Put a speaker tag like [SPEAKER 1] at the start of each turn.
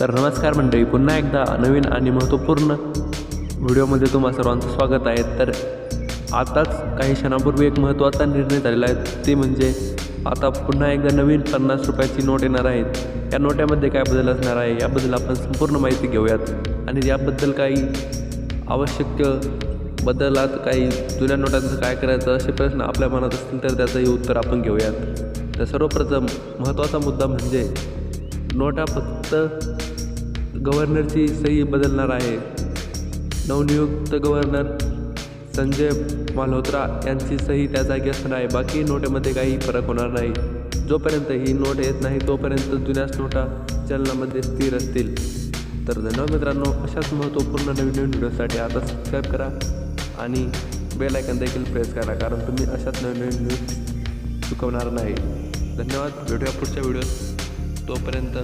[SPEAKER 1] तर नमस्कार मंडळी पुन्हा एकदा नवीन आणि महत्त्वपूर्ण व्हिडिओमध्ये तुम्हा सर्वांचं स्वागत आहे. तर आताच काही क्षणापूर्वी एक महत्त्वाचा निर्णय झालेला आहे. ते म्हणजे आता पुन्हा एकदा नवीन पन्नास रुपयाची नोट येणार आहेत. या नोट्यामध्ये काय बदल असणार आहे याबद्दल आपण संपूर्ण माहिती घेऊयात. आणि याबद्दल काही आवश्यक बदलात काही जुन्या नोटांचं काय करायचं असे प्रश्न आपल्या मनात असतील तर त्याचंही उत्तर आपण घेऊयात. तर सर्वप्रथम महत्त्वाचा मुद्दा म्हणजे नोटा फक्त गव्हर्नरची सही बदलणार आहे. नवनियुक्त गव्हर्नर संजय माल्होत्रा यांची सही त्या जागी असणार आहे. बाकी नोटेमध्ये काही फरक होणार नाही. जोपर्यंत ही नोट येत नाही तोपर्यंत जुन्याच नोटा चलनामध्ये स्थिर असतील. तर धन्यवाद मित्रांनो अशाच महत्त्वपूर्ण नवीन नवीन व्हिडिओसाठी आता सबस्क्राईब करा आणि बेल आयकन देखील प्रेस करा कारण तुम्ही अशाच नवीन नवीन न्यूज चुकवणार नाही. धन्यवाद. भेटूया पुढच्या व्हिडिओत तोपर्यंत